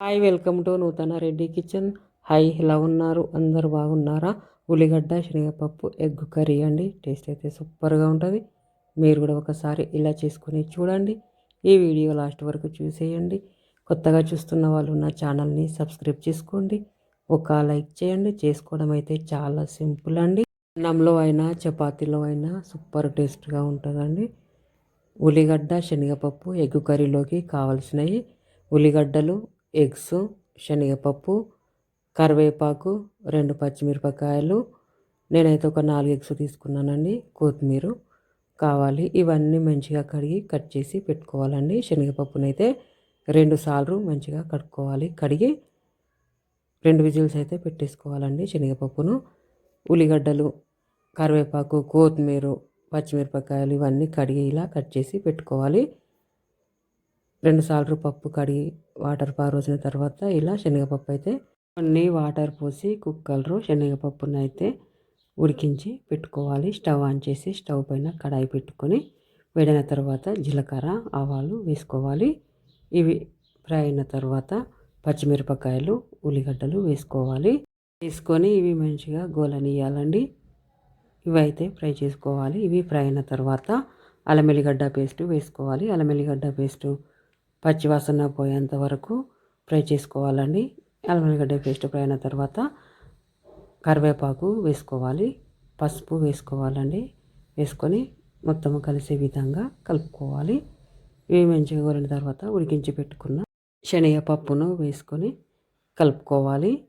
Hi welcome to నూతన Reddy kitchen. Hi ఇలా ఉన్నారు? అందరు బాగున్నారా? ఉల్లిగడ్డ శనగపప్పు ఎగ్ కర్రీ అండి. టేస్ట్ అయితే సూపర్గా ఉంటుంది. మీరు కూడా ఒకసారి ఇలా చేసుకుని చూడండి. ఈ వీడియో లాస్ట్ వరకు చూసేయండి. కొత్తగా చూస్తున్న వాళ్ళు నా ఛానల్ని సబ్స్క్రైబ్ చేసుకోండి. ఒక లైక్ చేయండి. చేసుకోవడం అయితే చాలా సింపుల్ అండి. అన్నంలో అయినా చపాతీలో అయినా సూపర్ టేస్ట్గా ఉంటుందండి. ఉల్లిగడ్డ శనగపప్పు ఎగ్ కర్రీలోకి కావాల్సినవి ఉల్లిగడ్డలు ఎగ్స్ శనగపప్పు కరివేపాకు రెండు పచ్చిమిరపకాయలు. నేనైతే ఒక నాలుగు ఎగ్స్ తీసుకున్నానండి కొత్తిమీర కావాలి. ఇవన్నీ మంచిగా కడిగి కట్ చేసి పెట్టుకోవాలండి. శనగపప్పునైతే రెండు సార్లు మంచిగా కడుక్కోవాలి. కడిగి రెండు విజిల్స్ అయితే పెట్టేసుకోవాలండి శనగపప్పును. ఉల్లిగడ్డలు కరివేపాకు కొత్తిమీర పచ్చిమిరపకాయలు ఇవన్నీ కడిగి ఇలా కట్ చేసి పెట్టుకోవాలి. రెండు సార్లు పప్పు కడిగి వాటర్ పారోసిన తర్వాత ఇలా శనగపప్పు అయితే కొన్ని వాటర్ పోసి కుక్కర్లో శనగపప్పును అయితే ఉడికించి పెట్టుకోవాలి. స్టవ్ ఆన్ చేసి స్టవ్ పైన కడాయి పెట్టుకొని వేడిన తర్వాత జీలకర్ర ఆవాలు వేసుకోవాలి. ఇవి ఫ్రై అయిన తర్వాత పచ్చిమిరపకాయలు ఉల్లిగడ్డలు వేసుకోవాలి. వేసుకొని ఇవి మంచిగా గోలనియాలండి ఇవి అయితే ఫ్రై చేసుకోవాలి. ఇవి ఫ్రై అయిన తర్వాత అల్లం పేస్ట్ వేసుకోవాలి. అల్లం పేస్టు పచ్చివాసన పోయేంత వరకు ఫ్రై చేసుకోవాలండి. అల్లం పేస్ట్ ఫ్రై అయిన తర్వాత కరివేపాకు వేసుకోవాలి. పసుపు వేసుకోవాలండి. వేసుకొని మొత్తం కలిసే విధంగా కలుపుకోవాలి. ఇవి మంచిగా కోరిన తర్వాత ఉడికించి పెట్టుకున్న శనగపప్పును వేసుకొని కలుపుకోవాలి.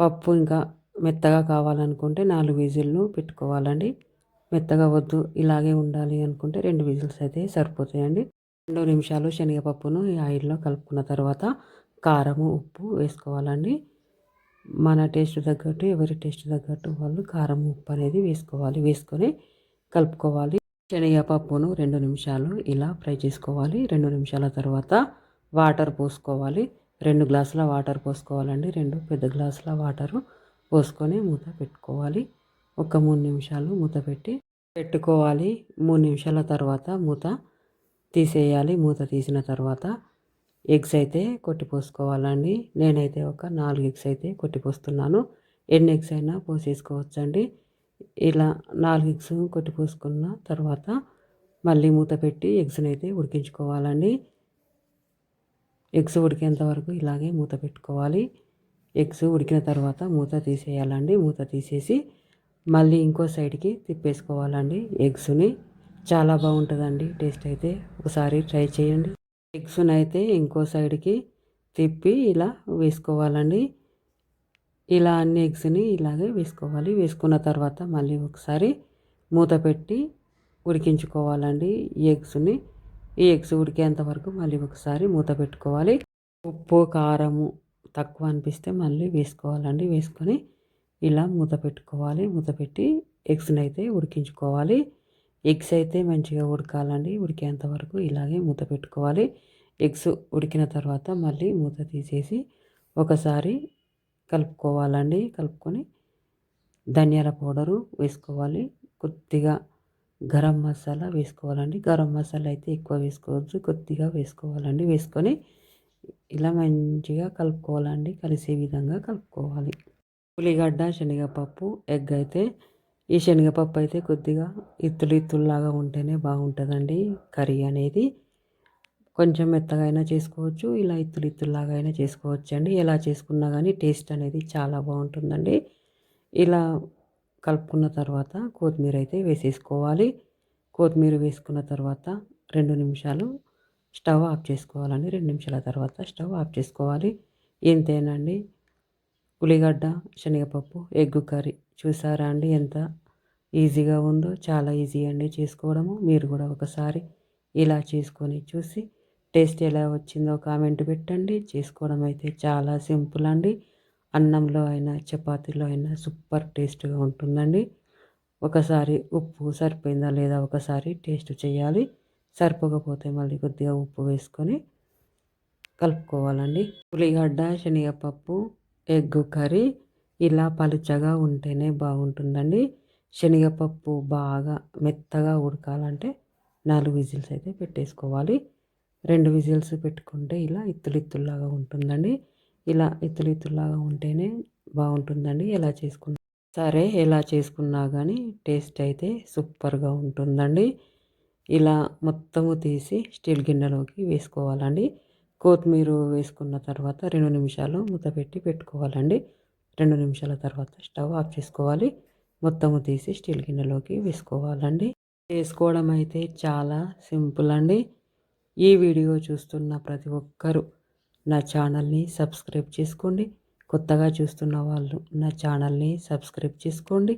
పప్పు ఇంకా మెత్తగా కావాలనుకుంటే నాలుగు విజిల్ను పెట్టుకోవాలండి. మెత్తగా వద్దు ఇలాగే ఉండాలి అనుకుంటే రెండు విజిల్స్ అయితే సరిపోతాయండి. రెండు నిమిషాలు శనగపప్పును ఈ ఆయిల్లో కలుపుకున్న తర్వాత కారము ఉప్పు వేసుకోవాలండి. మన టేస్ట్ తగ్గట్టు ఎవరి టేస్ట్ తగ్గట్టు వాళ్ళు కారం ఉప్పు అనేది వేసుకోవాలి. వేసుకొని కలుపుకోవాలి. శనగపప్పును రెండు నిమిషాలు ఇలా ఫ్రై చేసుకోవాలి. రెండు నిమిషాల తర్వాత వాటర్ పోసుకోవాలి. రెండు గ్లాసుల వాటర్ పోసుకోవాలండి. రెండు పెద్ద గ్లాసుల వాటరు పోసుకొని మూత పెట్టుకోవాలి. ఒక మూడు నిమిషాలు మూత పెట్టి పెట్టుకోవాలి. మూడు నిమిషాల తర్వాత మూత తీసేయాలి. మూత తీసిన తర్వాత ఎగ్స్ అయితే కొట్టి పోసుకోవాలండి నేనైతే ఒక నాలుగు ఎగ్స్ అయితే కొట్టి పోస్తున్నాను ఎన్ని ఎగ్స్ అయినా పోసేసుకోవచ్చండి. ఇలా నాలుగు ఎగ్స్ కొట్టి పోసుకున్న తర్వాత మళ్ళీ మూత పెట్టి ఎగ్స్ని అయితే ఉడికించుకోవాలండి. ఎగ్స్ ఉడికేంత వరకు ఇలాగే మూత పెట్టుకోవాలి. ఎగ్స్ ఉడికిన తర్వాత మూత తీసేయాలండి. మూత తీసేసి మళ్ళీ ఇంకో సైడ్కి తిప్పేసుకోవాలండి ఎగ్స్ని. చాలా బాగుంటుందండి. టేస్ట్ అయితే ఒకసారి ట్రై చేయండి. ఎగ్స్ని అయితే ఇంకో సైడ్కి తిప్పి ఇలా వేసుకోవాలండి. ఇలా అన్ని ఎగ్స్ని ఇలాగే వేసుకోవాలి. వేసుకున్న తర్వాత మళ్ళీ ఒకసారి మూత పెట్టి ఉడికించుకోవాలండి ఈ ఎగ్స్ని. ఈ ఎగ్స్ ఉడికేంత వరకు మళ్ళీ ఒకసారి మూత పెట్టుకోవాలి. ఉప్పు కారము తక్కువ అనిపిస్తే మళ్ళీ వేసుకోవాలండి. వేసుకొని ఇలా మూత పెట్టుకోవాలి. మూత పెట్టి ఎగ్స్ని అయితే ఉడికించుకోవాలి. ఎగ్స్ అయితే మంచిగా ఉడకాలండి. ఉడికేంత వరకు ఇలాగే మూత పెట్టుకోవాలి. ఎగ్స్ ఉడికిన తర్వాత మళ్ళీ మూత తీసేసి ఒకసారి కలుపుకోవాలండి. కలుపుకొని ధనియాల పౌడరు వేసుకోవాలి. కొద్దిగా గరం మసాలా వేసుకోవాలండి. గరం మసాలా అయితే ఎక్కువ వేసుకోవచ్చు కొద్దిగా వేసుకోవాలండి. వేసుకొని ఇలా మంచిగా కలుపుకోవాలండి. కలిసే విధంగా కలుపుకోవాలి. ఉల్లిగడ్డ శనగపప్పు ఎగ్ అయితే ఈ శనగపప్పు అయితే కొద్దిగా ఇత్తులు ఇత్తుల్లాగా ఉంటేనే బాగుంటుందండి కర్రీ అనేది. కొంచెం మెత్తగా అయినా చేసుకోవచ్చు ఇలా ఇత్తులు ఇత్తుల్లాగా అయినా చేసుకోవచ్చు అండి ఎలా చేసుకున్నా కానీ టేస్ట్ అనేది చాలా బాగుంటుందండి. ఇలా కలుపుకున్న తర్వాత కొత్తిమీర అయితే వేసేసుకోవాలి. కొత్తిమీర వేసుకున్న తర్వాత రెండు నిమిషాలు స్టవ్ ఆఫ్ చేసుకోవాలండి. రెండు నిమిషాల తర్వాత స్టవ్ ఆఫ్ చేసుకోవాలి. ఎంతేనండి ఉల్లిగడ్డ శనగపప్పు ఎగ్గు కర్రీ. చూసారా అండి ఎంత ఈజీగా ఉందో? చాలా ఈజీ అండి చేసుకోవడము. మీరు కూడా ఒకసారి ఇలా చేసుకొని చూసి టేస్ట్ ఎలా వచ్చిందో కామెంట్ పెట్టండి. చేసుకోవడం అయితే చాలా సింపుల్ అండి. అన్నంలో అయినా చపాతీలో అయినా సూపర్ టేస్ట్గా ఉంటుందండి. ఒకసారి ఉప్పు సరిపోయిందా లేదా ఒకసారి టేస్ట్ చేయాలి. సరిపోకపోతే మళ్ళీ కొద్దిగా ఉప్పు వేసుకొని కలుపుకోవాలండి. ఉల్లిగడ్డ శనగపప్పు ఎగ్ కర్రీ ఇలా పలుచగా ఉంటేనే బాగుంటుందండి. శనగపప్పు బాగా మెత్తగా ఉడకాలంటే నాలుగు విజిల్స్ అయితే పెట్టేసుకోవాలి. రెండు విజిల్స్ పెట్టుకుంటే ఇలా ఇత్తులు ఇత్తుల్లాగా ఉంటుందండి. ఇలా ఇత్తులు ఇత్తుల్లాగా ఉంటేనే బాగుంటుందండి. ఎలా చేసుకున్నా సరే ఎలా చేసుకున్నా కానీ టేస్ట్ అయితే సూపర్గా ఉంటుందండి. ఇలా మొత్తము తీసి స్టీల్ గిన్నెలోకి వేసుకోవాలండి. కొత్తిమీర వేసుకున్న తర్వాత రెండు నిమిషాలు మూత పెట్టి పెట్టుకోవాలండి. రెండు నిమిషాల తర్వాత స్టవ్ ఆఫ్ చేసుకోవాలి. మొత్తము తీసి స్టీల్ గిన్నెలోకి వేసుకోవాలండి. చేసుకోవడం అయితే చాలా సింపుల్ అండి. ఈ వీడియో చూస్తున్న ప్రతి ఒక్కరూ నా ఛానల్ని సబ్స్క్రైబ్ చేసుకోండి. కొత్తగా చూస్తున్న వాళ్ళు నా ఛానల్ని సబ్స్క్రైబ్ చేసుకోండి.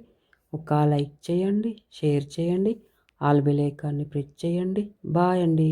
ఒక లైక్ చేయండి షేర్ చేయండి ఆల్ బెల్ ఐకాన్ని ప్రెస్ చేయండి. బాయ్ అండి.